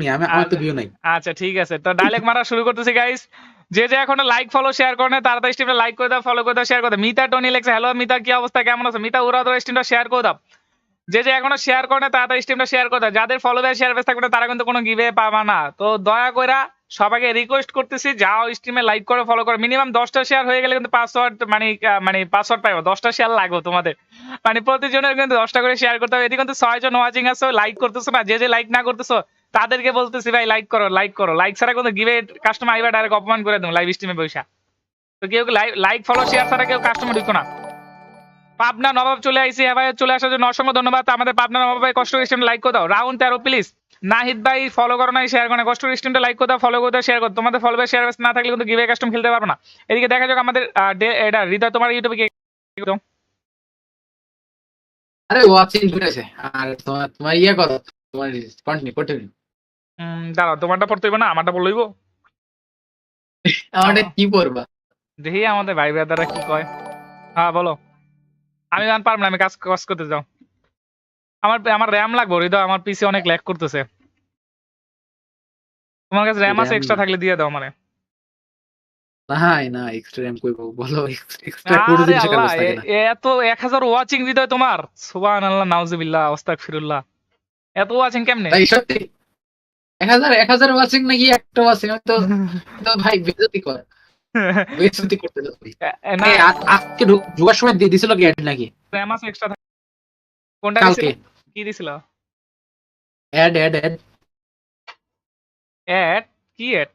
নি আমি আমার তো ভিউ নাই। আচ্ছা ঠিক আছে। তো মারা শুরু করতেছি গাইস যে যে এখনও লাইক ফলো শেয়ার করে না তাড়াতাড়ি স্ট্রিমটা লাইক করে দাও ফলো করে দাও শেয়ার করে দাও। মিতা টনি লেখছে হ্যালো মিতা কি অবস্থা? কেমন আছো? মিতা উড়া দাও স্ট্রিমটা শেয়ার করে দাও। যে যে এখনও শেয়ার করে না তাড়াতাড়ি স্ট্রিমটা শেয়ার করে দাও। যাদের ফলোয়ার শেয়ার থাকবে না, তারা কিন্তু কোনো গিভে পাবা না। তো দয়া কইরা সবাইকে রিকোয়েস্ট করতেছি যাও স্ট্রিমে লাইক করে ফলো করো। মিনিমাম দশটা শেয়ার হয়ে গেলে কিন্তু পাসওয়ার্ড মানে মানে পাসওয়ার্ড পাইবো। দশটা শেয়ার লাগবে তোমাদের। মানে প্রতিজনের কিন্তু দশটা করে শেয়ার করতে হবে। এটি কিন্তু ছয় জন ওয়াচিং আছে লাইক করতেছো না। যে যে লাইক না করতেছো তাদেরকে বলতেছি, ভাই লাইক করো লাইক করো। লাইক ছাড়া কিন্তু গিভে কাস্টমার আইবা ডাইরেক্ট অপমান করে দেবো লাইভ স্ট্রিমে বৈশা তো কেউ লাইক ফলো শেয়ার ছাড়া কেউ কাস্টমার ঢুকো না। পাবনা নবাব চলে আইসি। এবার চলে আসার জন্য অসংখ্য ধন্যবাদ। আমাদের পাবনা নবাব ভাই, কষ্ট স্ট্রিম লাইক করে দাও। রাউন্ড তেরো প্লিজ নাহিদ ভাই ফলো করো নাই শেয়ার করো না কষ্ট স্ট্রিমটা লাইক করে দাও ফলো করে দাও শেয়ার করো। তোমাদের ফলো শেয়ার না থাকলে কিন্তু গিভে কাস্টম খেলতে পারবে না। এদিকে দেখা যাক আমাদের এটা, হৃদয়, তোমার ইউটিউবে কে আরে ওয়াচিং করেছে আর তোমার তোমার ইয়ে কথা তোমার কন্টিনিউ কন্টিনিউ উম, দাঁড়াও তোমারটা পড়তে হইবে না আমারটা বলইব আমারটা কি পড়বা? দেখি আমাদের ভাই ব্রাদাররা কি কয়। হ্যাঁ বলো। আমি জান পারব না আমি কাজ কাজ করতে যাও। আমার আমার র্যাম লাগবে হৃদয় আমার পিসি অনেক ল্যাগ করতেছে। তোমার কাছে র্যাম আছে এক্সট্রা থাকলে দিয়ে দাও আমারে। নাই না এক্সট্রা র্যাম কইবো বলো এক্সট্রা কোড আরে জিনিসের আল্লাহ, কাগজ থাকে এ- না। এত এক হাজার ওয়াচিং হৃদয় তোমার? সুবান আল্লাহ নাউজুবিল্লাহ আস্তাক ফিরুল্লাহ এত ওয়াচিং কেমনে? তাই সত্যি? এক হাজার এক হাজার ওয়াচিং নাকি একটা ওয়াচিং তো তো ভাই বেজতি কর। বেজতি করতে না। আজকে ঢুকার সময় দিয়ে দিছিল কি অ্যাড নাকি? আছে এক্সট্রা কোনটা কালকে? কি দিছিল? অ্যাড অ্যাড অ্যাড এড কি এড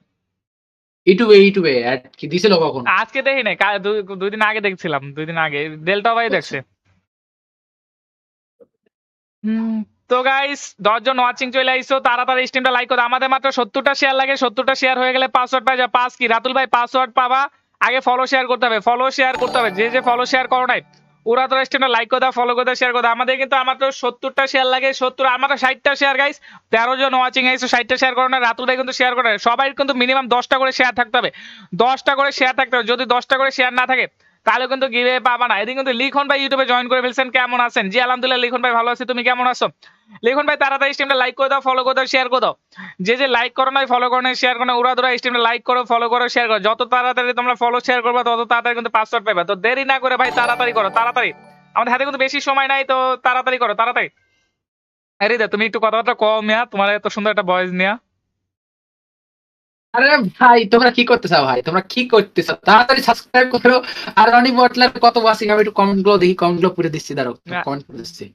ইউটিউবে ইউটিউবে অ্যাড কি দিছিল কখন? আজকে দেখি নাই কা- দুই দুই দিন আগে দেখছিলাম দুই দিন আগে। ডেল্টা ভাই দেখছে। হুম, তো গাইস দশজন ওয়াচিং চলে আইসো, তাড়াতাড়ি স্ট্রিমটা লাইক করো। আমাদের মাত্র সত্তরটা শেয়ার লাগে, সত্তরটা শেয়ার হয়ে গেলে পাসওয়ার্ড পাই যা পাস কি? রাতুল ভাই পাসওয়ার্ড পাবা। আগে ফলো শেয়ার করতে হবে ফলো শেয়ার করতে হবে। যে যে ফলো শেয়ার করো নাই, ওরা তো স্ট্রিমটা লাইক করে দাও ফলো করে দাও শেয়ার করে দাও। আমাদের কিন্তু আমাদের সত্তরটা শেয়ার লাগে, সত্তর আমাদের ষাটটা শেয়ার গাইস তেরো জন ওয়াচিং আইসো ষাটটা শেয়ার করো না, রাতুল ভাই কিন্তু শেয়ার করে। সবাই কিন্তু মিনিমাম দশটা করে শেয়ার থাকতে হবে। দশটা করে শেয়ার থাকতে হবে। যদি দশটা করে শেয়ার না থাকে তাহলে কিন্তু গিভে পাবা না। এদিকে কিন্তু লিখন ভাই ইউটিউবে জয়েন করে ফেলছেন। কেমন আছেন? জি, আলহামদুলিল্লাহ, লিখন ভাই ভালো আছি। তুমি কেমন আছো? লিখন ভাই, তাড়াতাড়ি স্ট্রিমটা লাইক করে দাও ফলো করে দাও শেয়ার করে দাও। যে যে লাইক করো নাই ফলো করো নাই শেয়ার করো না উড়া দুরা স্ট্রিমটা লাইক করো ফলো করো শেয়ার করো। যত তাড়াতাড়ি তোমরা ফলো শেয়ার করবে, তত তাড়াতাড়ি কিন্তু পাসওয়ার্ড পাবে তো দেরি না করে ভাই, তাড়াতাড়ি করো, তাড়াতাড়ি। আমাদের হাতে কিন্তু বেশি সময় নাই, তো তাড়াতাড়ি করো, তাড়াতাড়ি। আরে দা, তুমি একটু কথাবার্তা কম মিয়া, তোমার এত সুন্দর একটা ভয়েস নিয়া আরে ভাই তোমরা কি করতেছ ভাই? তোমরা কি করতেছ? তাড়াতাড়ি সাবস্ক্রাইব করো। আর রনি বটলার কত ওয়াচিং আমি একটু কমেন্টগুলো দেখি কমেন্টগুলো পড়ে দিচ্ছি দাঁড়াও কমেন্ট করে দিচ্ছি।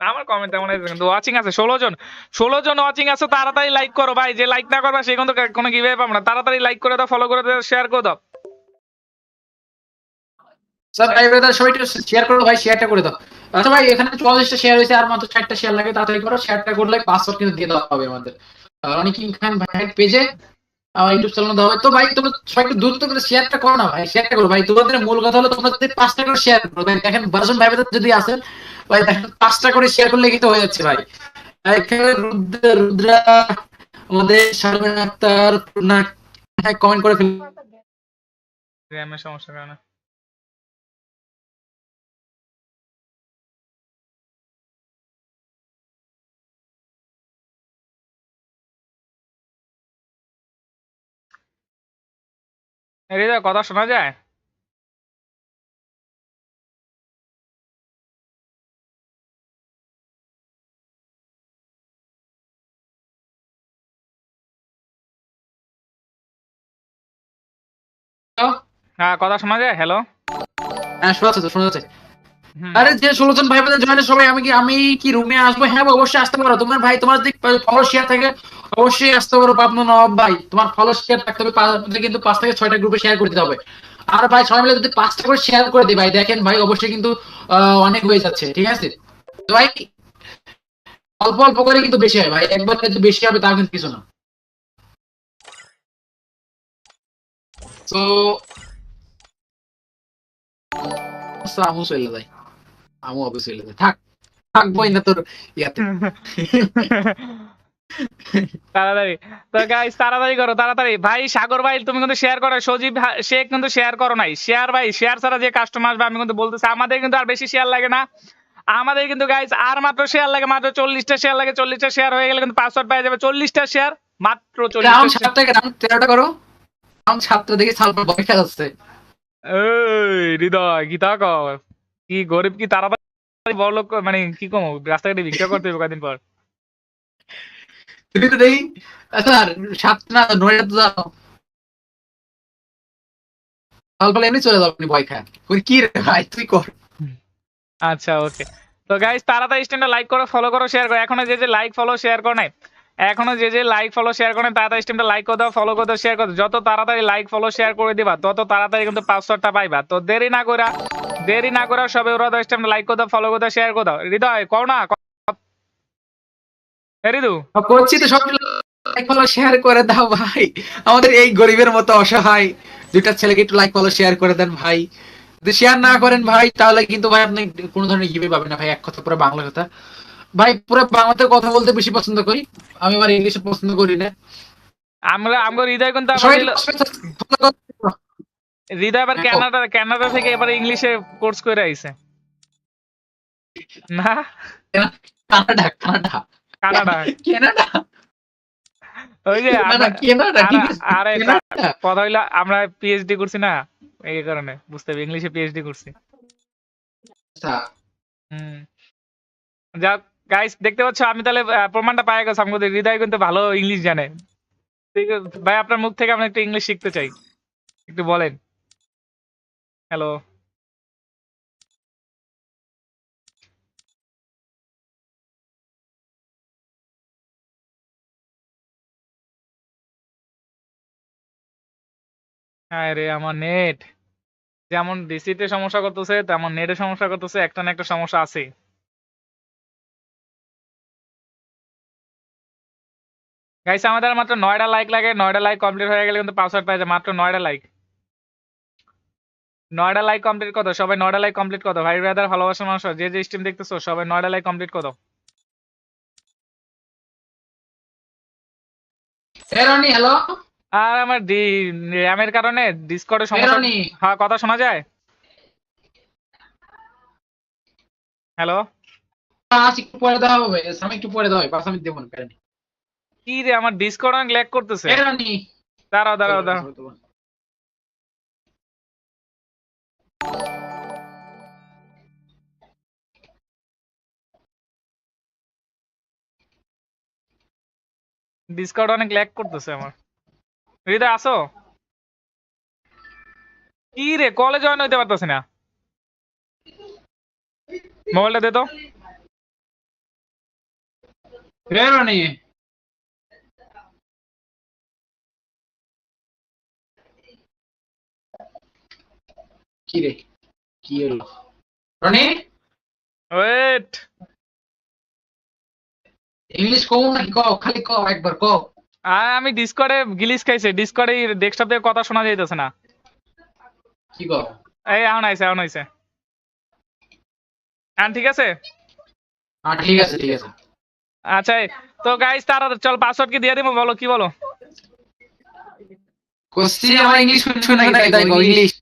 আমার কমেন্ট তেমন কিন্তু ওয়াচিং আছে ষোলো জন ষোলো জন ওয়াচিং আছে তাড়াতাড়ি লাইক করো ভাই যে লাইক না করবে সে কিন্তু কোনো গিভে পাবো না। তাড়াতাড়ি লাইক করে দাও ফলো করে দাও শেয়ার করে দাও। স্যার ভাই ব্রাদার সবাই শেয়ার করো ভাই শেয়ারটা করে দাও। আচ্ছা ভাই এখানে চুয়াল্লিশটা শেয়ার হয়েছে আর মাত্র ষাটটা শেয়ার লাগে তাড়াতাড়ি করো শেয়ারটা করলে পাসওয়ার্ড কিন্তু দিয়ে দেওয়া হবে আমাদের। রনি কিং খান ভাইয়ের পেজে আমার ইউটিউব চ্যানেল দেওয়া হবে তো ভাই, তোমরা সবাই করে শেয়ারটা করো না ভাই শেয়ারটা করো। ভাই, তোমাদের মূল কথা হলো তোমরা যদি পাঁচটা করে শেয়ার করো, ভাই, দেখেন বারোজন ভাই যদি আসেন ভাই, দেখেন পাঁচটা করে শেয়ার করলে কিন্তু হয়ে যাচ্ছে ভাই। এখানে রুদ্র, রুদ্রা, আমাদের শারমিন আক্তার, পূর্ণা হ্যাঁ কমেন্ট করে ফেলুন সমস্যা কারণে হৃদয় কথা শোনা যায়? হ্যাঁ কথা শোনা যায়? হ্যালো হ্যাঁ শোনা যাচ্ছে শোনা যাচ্ছে। আরে যে ষোলো জন ভাই বোনের জয়েন সবাই আমি কি আমি কি রুমে আসব? হ্যাঁ অবশ্যই আসতে পারো। তোমার ভাই তোমার যদি ফলো শেয়ার থাকে অবশ্যই আসতে পারো পাবনা নবাব ভাই। তোমার ফলো শেয়ার থাকতে হবে কিন্তু পাঁচ থেকে ছয়টা গ্রুপে শেয়ার করে দিতে হবে। আর ভাই, সবাই মিলে যদি পাঁচটা করে শেয়ার করে দিই ভাই, দেখেন ভাই, অবশ্যই কিন্তু অনেক হয়ে যাচ্ছে, ঠিক আছে? তো ভাই, অল্প অল্প করে কিন্তু বেশি হয় ভাই, একবার কিন্তু বেশি হবে তা কিন্তু কিছু না। তো আমু চলে যায় আমু অবশ্যই থাক থাকবোই না তোর ইয়াতে। তাড়াতাড়ি। তো গাইস তাড়াতাড়ি করো তাড়াতাড়ি। ভাই সাগর ভাই তুমি কিন্তু শেয়ার করো সজীব শেখ কিন্তু শেয়ার করো নাই। শেয়ার ভাই শেয়ার ছাড়া যে কাস্টমার আসবে আমি কিন্তু বলতেছি আমাদের কিন্তু আর বেশি শেয়ার লাগে না। আমাদের কিন্তু গাইস আর মাত্র শেয়ার লাগে মাত্র চল্লিশটা শেয়ার লাগে চল্লিশটা শেয়ার হয়ে গেলে কিন্তু পাসওয়ার্ড পেয়ে যাবে চল্লিশটা শেয়ার মাত্র চল্লিশটা করো। সাতটা দেখে সালমান ভয় খেলাচ্ছে এই হৃদয় কি তা কর। কি গরিব কি তাড়াতাড়ি বড় লোক মানে কি কম? রাস্তাঘাটে ভিক্ষা করতে হবে কদিন পর? আচ্ছা কর। আচ্ছা ওকে তো গাইস তাড়াতাড়ি লাইক করো ফলো করো শেয়ার করো। এখনও যে যে লাইক ফলো শেয়ার করে নাই এখনও যে যে লাইক ফলো শেয়ার করে নাই, তাড়াতাড়ি স্ট্যান্ডে লাইক করে দাও ফলো করে দাও শেয়ার করে যত তাড়াতাড়ি লাইক ফলো শেয়ার করে দিবা তত তাড়াতাড়ি কিন্তু পাসওয়ার্ডটা পাইবা। তো দেরি না কইরা দেরি না করা সবে ওরা দাও লাইক করে দাও ফলো করে দাও শেয়ার করে দাও। হৃদয় কও না। রিদু করছি তো সব লাইক ফলো শেয়ার করে দাও ভাই। আমাদের এই গরিবের মতো অসহায়। দুইটা ছেলেকে একটু লাইক ফলো শেয়ার করে দেন ভাই। যদি শেয়ার না করেন ভাই তাহলে কিন্তু ভাই আপনি কোনো ধরনের গিভে পাবেন না ভাই এক কথা পুরো বাংলা কথা। ভাই পুরো বাংলাতে কথা বলতে বেশি পছন্দ করি। আমি আবার ইংলিশে পছন্দ করি না। আমরা আমগো হৃদয় কিন্তু হৃদয় আবার কানাডা কানাডা থেকে এবার ইংলিশে কোর্স করে আইছে। না? Canada Canada Canada. কানাডা? ওই যে আরে-। কথা হইল আমরা পিএইচডি করছি না? এই কারণে বুঝতে হবে ইংলিশে পিএইচডি করছি। আচ্ছা, হুম। যাক গাইস দেখতে পাচ্ছ আমি তাহলে প্রমাণটা পাই গেছি আমাদের হৃদয় কিন্তু ভালো ইংলিশ জানে। ভাই আপনার মুখ থেকে আমরা একটু ইংলিশ শিখতে চাই। একটু বলেন। হ্যালো হ্যাঁ রে, আমার নেট। যেমন ডিসিতে সমস্যা করতেছে, তেমন নেটে সমস্যা করতেছে, একটা না একটা সমস্যা আছে। আমাদের মাত্র নয়টা লাইক লাগে, নয়টা লাইক কমপ্লিট হয়ে গেলে কিন্তু পাসওয়ার্ড পাই যায়, মাত্র নয়টা লাইক নয়টা লাইক কমপ্লিট কত? সবাই নয়টা লাইক কমপ্লিট কত? ভাই ব্রাদার ভালোবাসার মানুষ, যে যে স্ট্রিম দেখতেছো, সবাই নয়টা লাইক কমপ্লিট কত? হ্যালো আর আমার র্যামের কারণে ডিসকর্ডে সমস্যা হ্যাঁ কথা শোনা যায়? হ্যালো একটু পরে দেওয়া হবে আমি একটু পরে দেওয়া হবে পাঁচ আমি দেবো না কি রে আমার ডিসকর্ড অনেক ল্যাগ করতেছে। দাঁড়াও দাঁড়াও দাঁড়াও। ডিসকর্ড অনেক ল্যাগ করতেছে আমার। হৃদয় আসো। কি রে কলে জয়েন হইতে পারতেছি না। মোবাইলটা দে তো। ফেরনি কি রে কি হলো? রনি? ওয়েট ইংলিশ কও নাকি কও? খালি কও একবার কও। আমি ডিসকর্ডে গিলিস খাইছে। ডিসকর্ডে ডেস্কটপ দিয়ে কথা শোনা যাইতেছে না। কি কও এই এখন আইছে এখন আইছে। হ্যাঁ ঠিক আছে? হ্যাঁ ঠিক আছে ঠিক আছে। আচ্ছা তো গাইস তারা চল পাসওয়ার্ড কি দিয়ে দিব বলো কি বলো? কোশ্চেন আমার ইংলিশ শুনছো নাকি তাই তাই কও ইংলিশ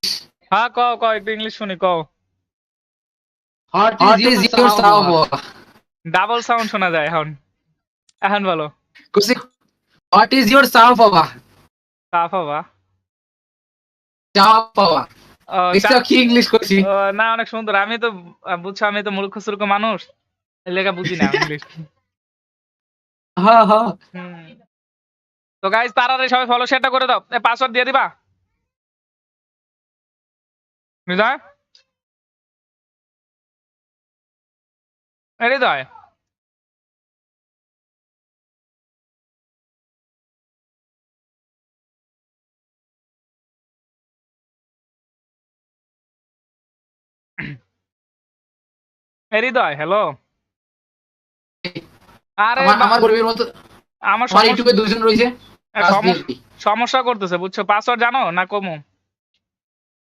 হ্যাঁ কও কও একটু ইংলিশ শুনি কও। What is your sound double sound শোনা যায় এখন। এখন বলো। কোশ্চেন সাফ হবা চাও বাবা ও, দেখছ চা- কি ইংলিশ করছি? ও, না অনেক সুন্দর। আমি তো বুঝছ আমি তো মূর্খ সুর্খ মানুষ। লেখা বুঝি না ইংলিশ হ্যাঁ হ্যাঁ। তো গাইস তাড়াতাড়ি সবাই ফলো শেয়ারটা করে দাও। পাসওয়ার্ড দিয়ে দিবা? হৃদয়? হৃদয়? হৃদয় হ্যালো আরে আমার গরিবের মতো আমার সমস্যা- ইউটিউবে দুজন রয়েছে এ, সমস্যা- করতেছে বুঝছ? পাসওয়ার্ড জানো না কমু?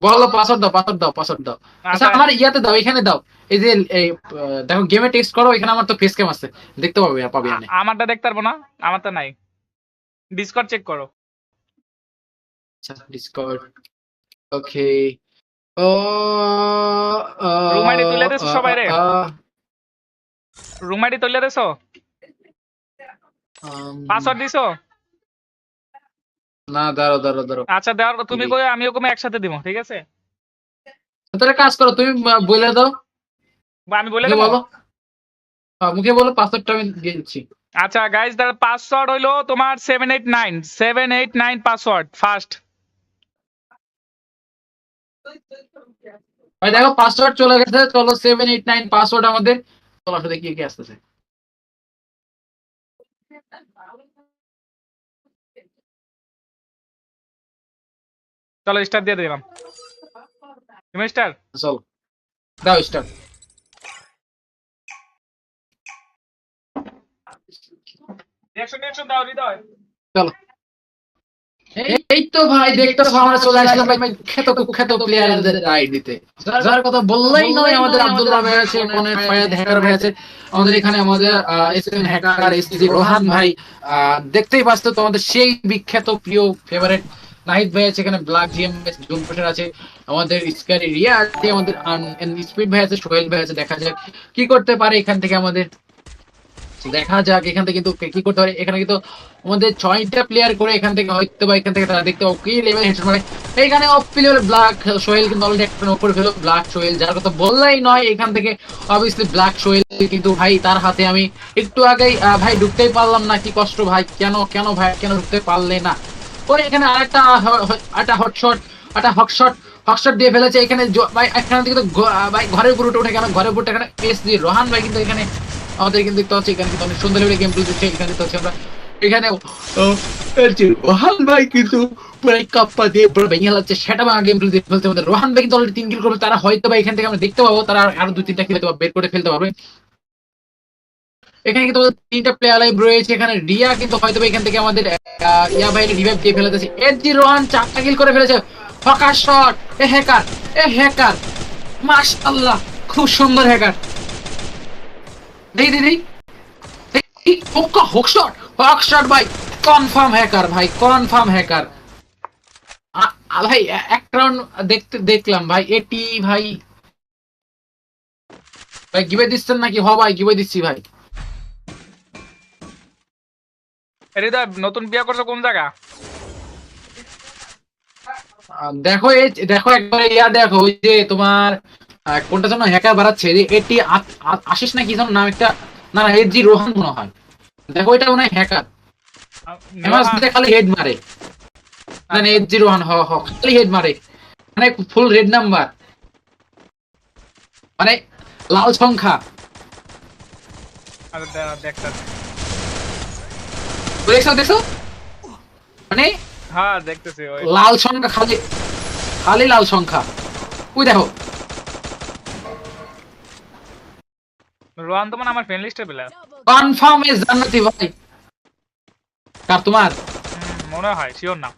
বলো পাসওয়ার্ড দাও পাসওয়ার্ড দাও পাসওয়ার্ড দাও। আচ্ছা। আচ্ছা আমার ইয়াতে দাও এখানে দাও। এই যে এই দেখো গেমে টেক্সট করো এখানে আমার তো ফেস ক্যাম আছে। দেখতে পাবে পাবে আমারটা দেখতে পারব না? আমারটা নাই। ডিসকর্ড চেক করো। আচ্ছা ডিসকর্ড ওকে ও ID তুলে দিছো সবাই রে? রুম আইডি তুলে দেছো? পাসওয়ার্ড দিছো? না দাঁড়াও দাঁড়াও দাঁড়াও। আচ্ছা দেওয়ার তুমি। কই আমিও কমে একসাথে দিব ঠিক আছে? তাহলে কাজ করো তুমি বলে দাও। বা আমি বলে দেবো? বলো। হ্যাঁ, মুখে বলো পাসওয়ার্ডটা আমি দিয়ে দিচ্ছি আচ্ছা গাইস পাসওয়ার্ড হইল তোমার seven eight nine seven eight nine password first ভাই দেখো পাসওয়ার্ড চলে গেছে চলো সেভেন এইট নাইন পাসওয়ার্ড আমাদের। চলো কি কি আসতেছে। চলো স্টার্ট দিয়ে দিলাম। তুমি স্টার চলো। দাও স্টার্ট রিঅ্যাকশন রিঅ্যাকশন দাও হৃদয়। চলো। এই তো ভাই দেখতেছো আমরা চলে আসলাম ভাই খ্যাত কুখ্যাত প্লেয়ারদের আইডিতে যার কথা বললেই নয়, আমাদের আছে মনে হ্যাকার ভাই আছে, আমাদের এখানে আমাদের হ্যাকার এসসি রোহান ভাই দেখতেই পাচ্ছ তো আমাদের সেই বিখ্যাত, প্রিয় ফেভারিট নাহিদ ভাই আছে এখানে ব্ল্যাক জিএম জুম আছে, আমাদের স্কারি রিয়া আছে, আমাদের স্পিড ভাই আছে সোহেল ভাই আছে, দেখা যাক কি করতে পারে এখান থেকে আমাদের। দেখা যাক, এখান থেকে কিন্তু কি করতে পারে। এখানে কিন্তু আমাদের ছয়টা প্লেয়ার করে এখান থেকে হয়তো বা এখান থেকে তারা দেখতে ওকে লেভেল হেডশট মারে এইখানে অফ প্লেয়ার ব্ল্যাক সোহেল কিন্তু অলরেডি একটা উপরে ফেলো ব্ল্যাক সোহেল, যার কথা বললেই নয়, এখান থেকে অবভিয়াসলি ব্ল্যাক সোহেল কিন্তু ভাই, তার হাতে আমি একটু আগেই ভাই ঢুকতেই পারলাম না, কি কষ্ট ভাই, কেন কেন ভাই, কেন ঢুকতে পারলে না? ওরে এখানে আরেকটা একটা হটশট একটা হকশট হকশট দিয়ে ফেলেছে। এখানে ভাই, এখান থেকে তো ভাই, ঘরের উপর উঠে কেন? ঘরের উপরে এখানে পেস দিয়ে, রোহান ভাই কিন্তু এখানে আমাদের কিন্তু দেখতে পাচ্ছি, এখানে কিন্তু অনেক সুন্দর লেভেলে গেম প্লে দিচ্ছে এখানে দেখতে পাচ্ছি আমরা। এখানে রোহান ভাই কিন্তু পুরো কাপ্পা দিয়ে পুরো ভেঙে যাচ্ছে সেটা ভাঙা গেম প্লে দিয়ে ফেলতে আমাদের। রোহান ভাই কিন্তু অলরেডি তিন কিল করবে তারা হয়তো বা এখান থেকে আমরা দেখতে পাবো, তারা আরও দুই, তিনটা খেলতে বের করে ফেলতে পারবে। এখানে কিন্তু তিনটা প্লেয়ার লাইভ রয়েছে, এখানে রিয়া কিন্তু হয়তো এখান থেকে আমাদের ইয়া ভাই রিভাইভ দিয়ে ফেলেছে। এজি রোহান, চারটা কিল করে ফেলেছে। ফকাস শট, এ হ্যাকার এ হ্যাকার মাশাআল্লাহ, খুব সুন্দর হ্যাকার দেই দেই দেই এই হোক হোক শট। হোক শট ভাই কনফার্ম হ্যাকার ভাই কনফার্ম হ্যাকার ভাই এ- এক রাউন্ড দেখতে দেখলাম ভাই এটি ভাই। ভাই গিবে দিচ্ছেন নাকি? হ ভাই গিবে দিচ্ছি ভাই। হৃদয় নতুন বিয়ে করছ কোন জায়গা? দেখো এই দেখো একবার ইয়া দেখো ওই যে তোমার কোনটা যেন হ্যাকার বাড়াচ্ছে? যে এটি আ- আ- আশিস না কি যেন নাম একটা না না এজি রোহান মনে হয়। দেখো এটা মনে হয় হ্যাকার এমাস খালি হেড মারে। মানে এইট জিরো ওয়ান হ হ খালি হেড মারে। মানে ফুল রেড নাম্বার মানে লাল সংখ্যা। দেখছ দেখছ? মানে হ্যাঁ দেখতেছি ওই। লাল সংখ্যা খালি খালি লাল সংখ্যা। ওই দেখো। রোহান তো মানে আমার ফ্রেন্ড লিস্টে প্লেয়ার কনফার্ম ইজ জান্নাতি ভাই। কার তোমার? মনে হয় শিওর না।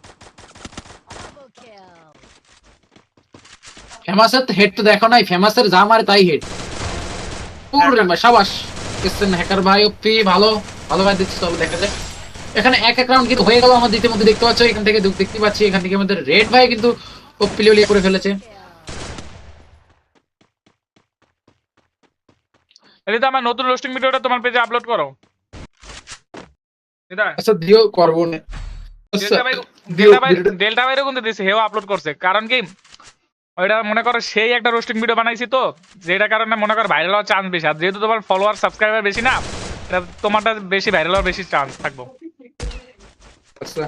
ফেমাসের তো হেড তো দেখো নাই ফেমাসের যা মারে তাই হেড পুরো সাবাস। কিসেন হ্যাকার ভাই ওপি ভালো। ভালো ভাই দিচ্ছি চলো দেখা যায় এখানে এক এক রাউন্ড কিন্তু হয়ে গেল আমাদের ইতিমধ্যে দেখতে পাচ্ছ এখান থেকে দেখতে পাচ্ছি। এখান থেকে আমাদের রেড ভাই কিন্তু ওপি লিয়ে করে ফেলেছে। হৃদয় আমার নতুন রোস্টিং ভিডিওটা তোমার পেজে আপলোড করো। আচ্ছা দিও করব না। ডেল্টা ভাই ডেল্টা ভাইরও কিন্তু দিছে হেও আপলোড করছে। কারণ কি ওইটা মনে করো সেই একটা রোস্টিং ভিডিও বানাইছি তো যেটা কারণে মনে করো ভাইরাল হওয়ার চান্স বেশি। আর যেহেতু তোমার ফলোয়ার সাবস্ক্রাইবার বেশি না এটা তোমারটা বেশি ভাইরাল হওয়ার বেশি চান্স থাকব। আচ্ছা।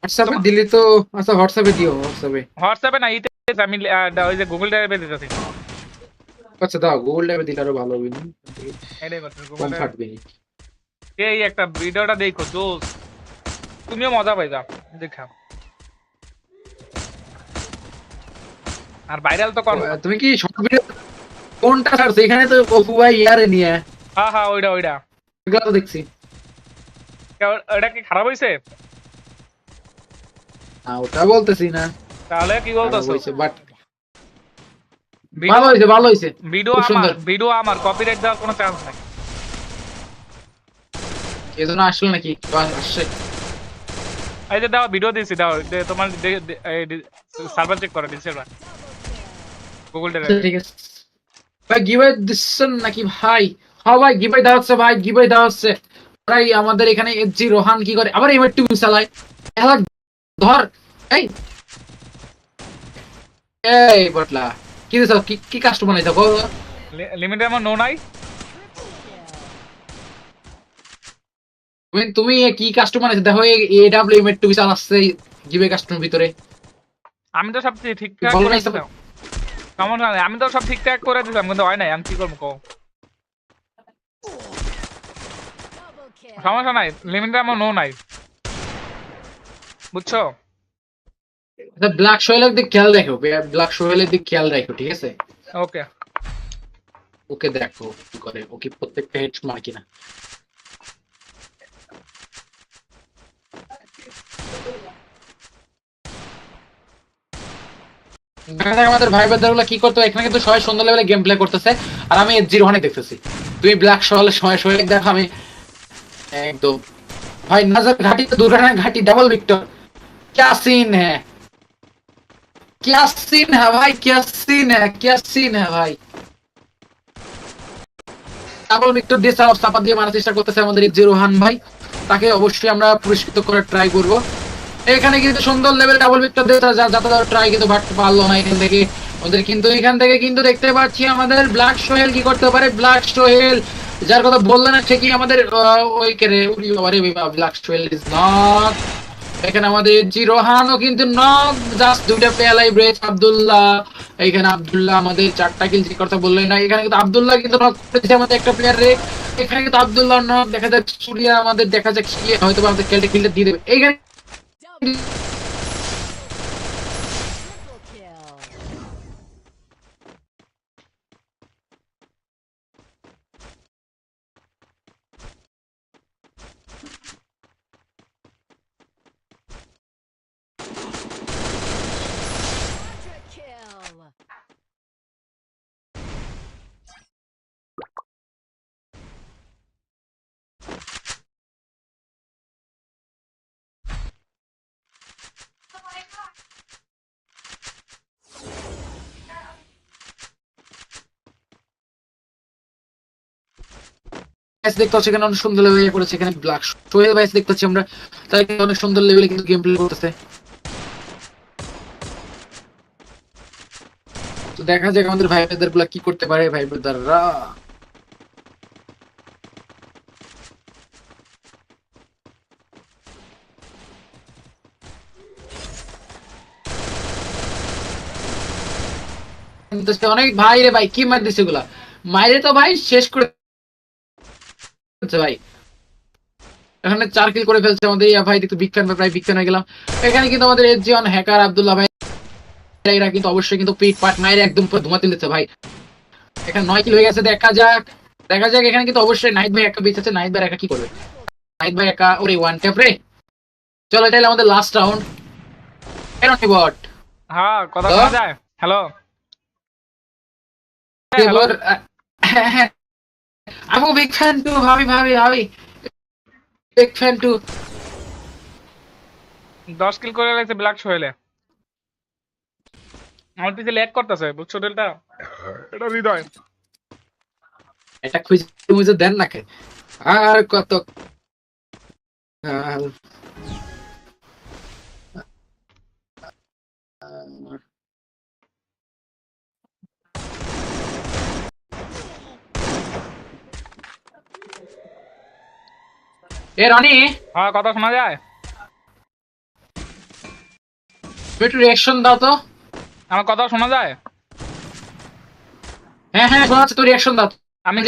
হোয়াটসঅ্যাপে দিলি তো আচ্ছা হোয়াটসঅ্যাপে দিও হোয়াটসঅ্যাপে হোয়াটসঅ্যাপে না ইতে আমি ওই যে গুগল ড্রাইভে দিতেছি। আচ্ছা দাও গুগল ড্রাইভে দিলে আরও ভালো হবে না? কম ফাটবে এই একটা ভিডিওটা দেখো জোস তুমিও মজা পাইবা দেখা। আর ভাইরাল তো কর তুমি কি শর্ট ভিডিও কোনটা ছাড়ছো? এখানে তো অপু ভাই ইয়ারে নিয়ে। হ্যাঁ হ্যাঁ ওইটা ওইটা এগুলো তো দেখছি। ওইটা কি খারাপ হয়েছে না ওটা বলতেছি না। তাহলে কি বলতেছো? বাট ভালো হয়েছে ভালো হয়েছে ভিডিও আমার ভিডিও আমার কপিরাইট দেওয়ার কোনো চান্স নাই। এজন্য আসলো নাকি? আসছে। এই যে দাও ভিডিও দিয়েছি দাও। তোমার সার্ভার চেক করো ডিসের গুগল আচ্ছা, ড্রাইভ ঠিক আছে। ভাই গিভাই দিচ্ছেন নাকি ভাই? হ্যাঁ ভাই গিভাই দেওয়া হচ্ছে ভাই গিভাই দেওয়া হচ্ছে। ভাই আমাদের এখানে এজি রোহান কি করে? আবার এবার টু চালায়। ধর। এই। এই বটলা। কি দিছ কি কি কাস্টমার নাই দেখো লিমিটের আমার নো নাই। তুমি তুমি কি কাস্টমার আছে দেখো এ ডাব্লিউ এম টু চালাচ্ছে গিভে কাস্টমার ভিতরে। আমি তো সব ঠিকঠাক করে দিলাম। কেমন? আমি তো সব ঠিকঠাক করে দিলাম কিন্তু হয় নাই আমি কি করব কও? সমস্যা নাই লিমিটের আমার নো নাই। বুঝছ? ব্ল্যাক সোয়েলের দিক খেয়াল রাখো ব্ল্যাক সোয়েলের দিক খেয়াল রাখো ঠিক আছে ওকে ওকে দেখো কি করে ওকে প্রত্যেকটা হেড মার কিনা দেখা যাক আমাদের ভাই ব্রাদারগুলো কি করতো এখানে কিন্তু সবাই সুন্দর লেভেলে গেম প্লে করতেছে আর আমি জিরো অনেক দেখতেছি তুমি ব্ল্যাক সোহেলের সময় সোহেল দেখো আমি একদম ভাই নজর ঘাটি তো দুর্ঘটনা ঘাটি डबल विक्टर क्या सीन है क्या सीन है भाई क्या सीन है क्या सीन है भाई ডাবল ভিক্টর দিয়ে চাপ চাপা দিয়ে মারার চেষ্টা করতেছে আমাদের এই রোহান ভাই তাকে অবশ্যই আমরা পুরস্কৃত করার ট্রাই করব এখানে কিন্তু সুন্দর লেভেল ডাবল ভিক্টর দিয়ে তারা যা- যাতে ট্রাই কিন্তু ভাটতে পারলো না এখান থেকে ওদের কিন্তু এখান থেকে কিন্তু দেখতে পাচ্ছি আমাদের ব্ল্যাক সোহেল কি করতে পারে ব্ল্যাক সোহেল যার কথা বললে না ঠিকই আমাদের আহ, ওই কে রে উরি বাবা রে ব্ল্যাক সোহেল ইজ নট এখানে আমাদের জিরোহানও কিন্তু নক জাস্ট দুইটা পেয়ালাই ব্রেচ আব্দুল্লাহ। এখানে আব্দুল্লাহ আমাদের চারটা কিল যে কথা বললেন না, এখানে কিন্তু আব্দুল্লাহ কিন্তু নক করেছে আমাদের একটা প্লেয়ার এখানে কিন্তু আব্দুল্লাহ নক দেখা যাক সুরিয়া আমাদের, দেখা সে হয়তো আমাদের খেলতে কিলটা দিয়ে দেবে। এইখানে ম্যাচ দেখতে পাচ্ছি এখানে অনেক সুন্দর লেভেলে করেছে, এখানে ব্ল্যাক সোহেল ম্যাচ দেখতে পাচ্ছি আমরা। তাই অনেক সুন্দর লেভেলে কিন্তু গেম প্লে করতেছে। তো দেখা যাক আমাদের ভাই ব্রাদারগুলা কি করতে পারে, ভাই ব্রাদাররা অনেক ভাই রে ভাই, কি মার দিছে গুলা মাইরে তো ভাই, শেষ করে দিচ্ছে ভাই। এখানে চার কিল করে ফেলছে আমাদের ইয়া ভাই দেখতে বিজ্ঞান প্রায় বিজ্ঞান হয়ে গেলাম। এখানে কিন্তু আমাদের এজিয়ন হ্যাকার আব্দুল্লাহ ভাই এরা কিন্তু অবশ্যই কিন্তু পিট পাট মাইরে একদম পুরো ধুমাতে দিচ্ছে ভাই। এখানে নয় কিল হয়ে গেছে দেখা যাক। দেখা যাক এখানে কিন্তু অবশ্যই নাইট ভাই একা বেঁচে আছে নাইট ভাই একা কি করবে? নাইট ভাই একা ওরে ওয়ান ট্যাপ রে। চলো এটা আমাদের লাস্ট রাউন্ড এরকম বট। হ্যাঁ কথা? শোনা যায়। হ্যালো এবার আমি বিগ ফ্যান টু ভাবি ভাবি ভাবি বিগ ফ্যান টু দশ কিল করে লাগছে ব্ল্যাক সোহেলে। আমার পিছে ল্যাগ করতেছে বুঝছ ডেলটা এটা হৃদয়। এটা খুঁজে মুজে দেন নাকি? আর কত আর- এ রনি। হ্যাঁ কথা শোনা যায়? একটু রিয়াকশন দাও তো। আমার কথা শোনা যায়? হ্যাঁ হ্যাঁ শোনা যাচ্ছে তো রিয়াকশন দাও। আমি